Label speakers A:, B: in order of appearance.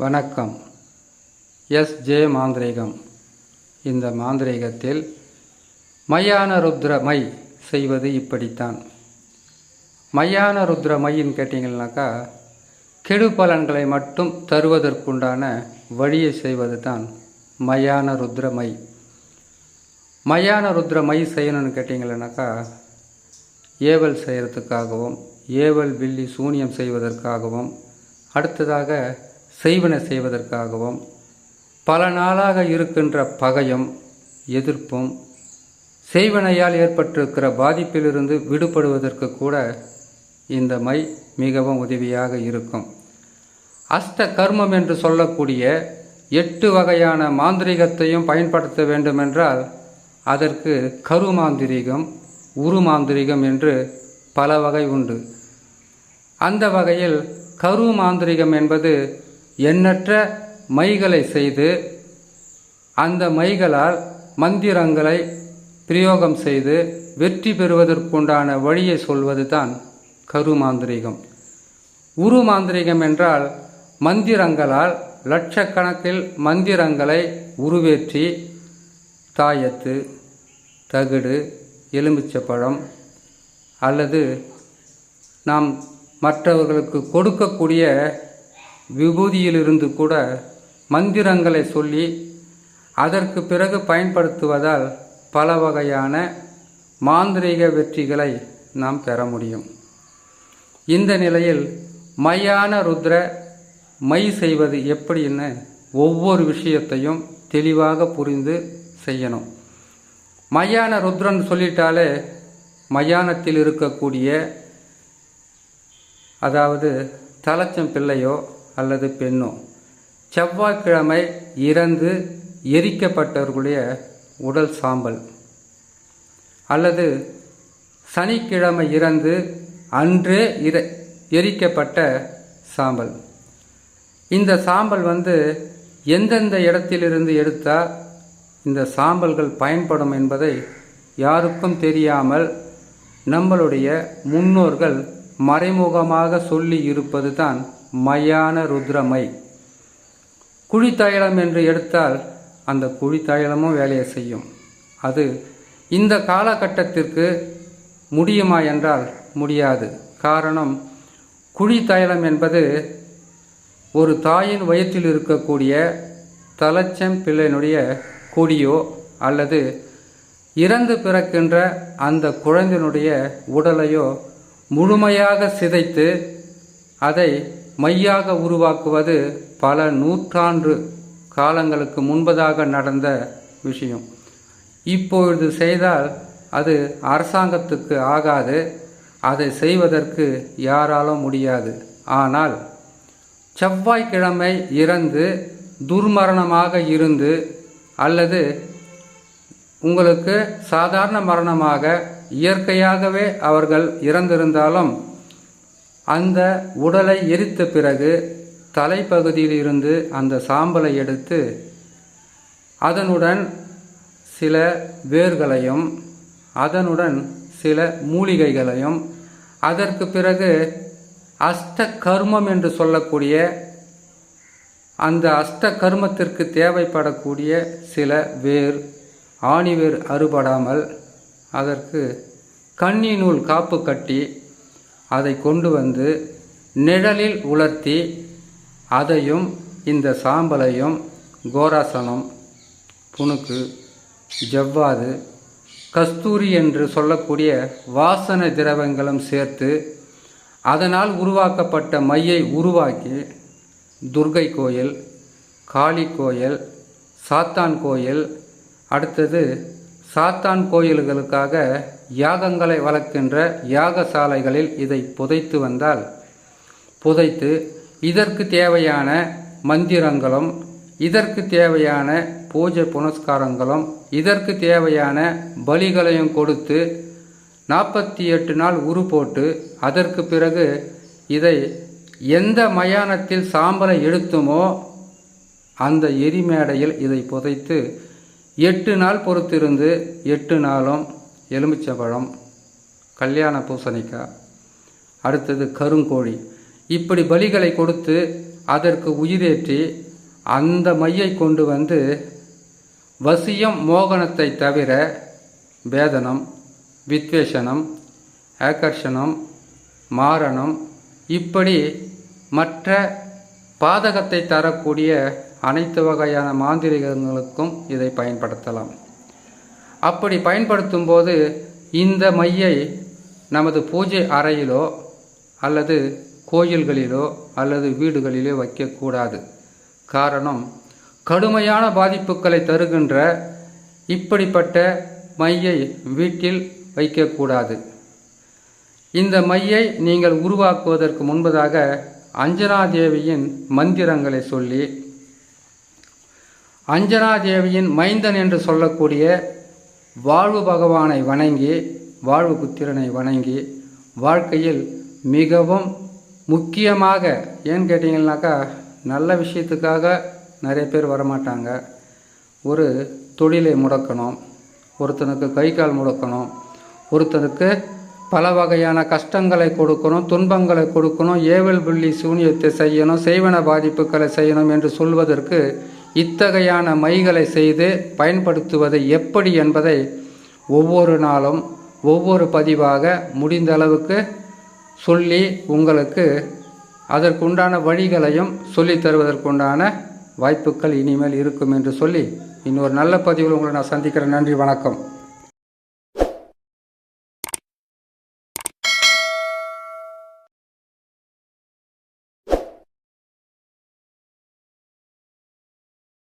A: வணக்கம். S. J. மாந்திரீகம். இந்த மாந்திரீகத்தில் மையான ருத்ர மை செய்வது இப்படித்தான். மையான ருத்ர மைன்னு கேட்டிங்கன்னாக்கா கெடு பலன்களை மட்டும் தருவதற்குண்டான வழியை செய்வது தான் மயான ருத்ர மை மையான ருத்ர மை செய்யணும்னு கேட்டிங்கன்னாக்கா ஏவல் செய்கிறதுக்காகவும் ஏவல் வில்லி சூனியம் செய்வதற்காகவும் அடுத்ததாக செய்வன செய்வதற்காகவும் பல நாளாக இருக்கின்ற பகையும் எதிர்ப்பும் செய்வனையால் ஏற்பட்டிருக்கிற பாதிப்பிலிருந்து விடுபடுவதற்கு கூட இந்த மை மிகவும் உதவியாக இருக்கும். அஷ்ட கர்மம் என்று சொல்லக்கூடிய எட்டு வகையான மாந்திரீகத்தையும் பயன்படுத்த வேண்டுமென்றால் அதற்கு கரு மாந்திரீகம் உரு மாந்திரிகம் என்று பல வகை உண்டு. அந்த வகையில் கரு மாந்திரிகம் என்பது எண்ணற்ற மைகளை செய்து அந்த மைகளால் மந்திரங்களை பிரயோகம் செய்து வெற்றி பெறுவதற்குண்டான வழியை சொல்வது தான் கரு மாந்திரிகம் உரு மாந்திரிகம் என்றால் மந்திரங்களால் லட்சக்கணக்கில் மந்திரங்களை உருவேற்றி தாயத்து தகுடு எலுமிச்சப்பழம் அல்லது நாம் மற்றவர்களுக்கு கொடுக்கக்கூடிய விபூதியிலிருந்து கூட மந்திரங்களை சொல்லி அதற்கு பிறகு பயன்படுத்துவதால் பல வகையான மாந்திரீக வெற்றிகளை நாம் பெற முடியும். இந்த நிலையில் மையான ருத்ர மை செய்வது எப்படின்னு ஒவ்வொரு விஷயத்தையும் தெளிவாக புரிந்து செய்யணும். மையான ருத்ரன் சொல்லிட்டாலே மயானத்தில் இருக்கக்கூடிய அதாவது தலச்சம் பிள்ளையோ அல்லது பெண்ணோ? செவ்வாய்க்கிழமை இறந்து எரிக்கப்பட்டவர்களுடைய உடல் சாம்பல். அல்லது சனிக்கிழமை இறந்து அன்றே இர எரிக்கப்பட்ட சாம்பல். இந்த சாம்பல் வந்து எந்தெந்த இடத்திலிருந்து எடுத்தால் இந்த சாம்பல்கள் பயன்படும் என்பதை யாருக்கும் தெரியாமல் நம்மளுடைய முன்னோர்கள் மறைமுகமாக சொல்லி இருப்பது தான் மயான ருத்ரமை. குழித்தாயலம் என்று எடுத்தால் அந்த குழித்தாயலமும் வேலையை செய்யும். அது இந்த காலகட்டத்திற்கு முடியுமா என்றால் முடியாது. காரணம் குழித்தாயலம் என்பது ஒரு தாயின் வயிற்றில் இருக்கக்கூடிய தலச்சம் பிள்ளையினுடைய கொடியோ அல்லது இறந்து பிறக்கின்ற அந்த குழந்தையினுடைய உடலையோ முழுமையாக சிதைத்து அதை மையாக உருவாக்குவது பல நூற்றாண்டு காலங்களுக்கு முன்பதாக நடந்த விஷயம். இப்பொழுது செய்தால் அது அரசாங்கத்துக்கு ஆகாது அதை செய்வதற்கு யாராலும் முடியாது. ஆனால் செவ்வாய்க்கிழமை இறந்து துர்மரணமாக இருந்து அல்லது உங்களுக்கு சாதாரண மரணமாக இயற்கையாகவே அவர்கள் இறந்திருந்தாலும் அந்த உடலை எரித்த பிறகு தலைப்பகுதியில் இருந்து அந்த சாம்பலை எடுத்து அதனுடன் சில வேர்களையும் அதனுடன் சில மூலிகைகளையும் அதற்கு பிறகு அஷ்ட கர்மம் என்று சொல்லக்கூடிய அந்த அஷ்ட கர்மத்திற்கு தேவைப்படக்கூடிய சில வேர் ஆணிவேர் அறுபடாமல் அதற்கு கன்னி நூல் காப்பு கட்டி அதை கொண்டு வந்து நிழலில் உலர்த்தி அதையும் இந்த சாம்பலையும் கோராசனம் புணுக்கு ஜவ்வாது கஸ்தூரி என்று சொல்லக்கூடிய வாசன திரவங்களும் சேர்த்து அதனால் உருவாக்கப்பட்ட மையை உருவாக்கி துர்கை கோயில் காளி கோயில் சாத்தான் கோயில் அடுத்தது சாத்தான் கோயில்களுக்காக யாகங்களை வளர்க்கின்ற யாகசாலைகளில் இதை புதைத்து வந்தால் புதைத்து இதற்கு தேவையான மந்திரங்களும் இதற்கு தேவையான பூஜை புனஸ்காரங்களும் இதற்கு தேவையான பலிகளையும் கொடுத்து நாற்பத்தி எட்டு நாள் உரு போட்டு அதற்கு பிறகு இதை எந்த மயானத்தில் சாம்பலை எடுத்துமோ அந்த எரிமேடையில் இதை புதைத்து எட்டு நாள் பொறுத்திருந்து எட்டு நாளும் எலுமிச்சம்பழம் கல்யாண பூசணிக்காய் அடுத்தது கருங்கோழி. இப்படி பலிகளை கொடுத்து அதற்கு உயிரேற்றி அந்த மையை கொண்டு வந்து வசியம் மோகனத்தை தவிர வேதனம் வித்வேஷனம் ஆகர்ஷணம் மாரணம் இப்படி மற்ற பாதகத்தை தரக்கூடிய அனைத்து வகையான மாந்திரிகங்களுக்கும் இதை பயன்படுத்தலாம். அப்படி பயன்படுத்தும் போது இந்த மையை நமது பூஜை அறையிலோ அல்லது கோயில்களிலோ அல்லது வீடுகளிலோ வைக்கக்கூடாது. காரணம் கடுமையான பாதிப்புகளை தருகின்ற இப்படிப்பட்ட மையை வீட்டில் வைக்கக்கூடாது. இந்த மையை நீங்கள் உருவாக்குவதற்கு முன்பதாக அஞ்சனாதேவியின் மந்திரங்களை சொல்லி அஞ்சனாதேவியின் மைந்தன் என்று சொல்லக்கூடிய வாழ்வு பகவானை வணங்கி வாழ்வு புத்திரனை வணங்கி வாழ்க்கையில் மிகவும் முக்கியமாக ஏன்னு கேட்டிங்கன்னாக்கா நல்ல விஷயத்துக்காக நிறைய பேர் வரமாட்டாங்க. ஒரு தொழிலை முடக்கணும் ஒருத்தனுக்கு கை கால் முடக்கணும் ஒருத்தனுக்கு பல வகையான கஷ்டங்களை கொடுக்கணும் துன்பங்களை கொடுக்கணும் ஏவல் புள்ளி சூனியத்தை செய்யணும் செய்வன பாதிப்புகளை செய்யணும் என்று சொல்வதற்கு இத்தகையான மைகளை செய்து பயன்படுத்துவது எப்படி என்பதை ஒவ்வொரு நாளும் ஒவ்வொரு பதிவாக முடிந்த அளவுக்கு சொல்லி உங்களுக்கு அதற்குண்டான வழிகளையும் சொல்லித் தருவதற்குண்டான வாய்ப்புகள் இனிமேல் இருக்கும் என்று சொல்லி இன்னொரு நல்ல பதிவில் உங்களை நான் சந்திக்கிறேன். நன்றி வணக்கம்.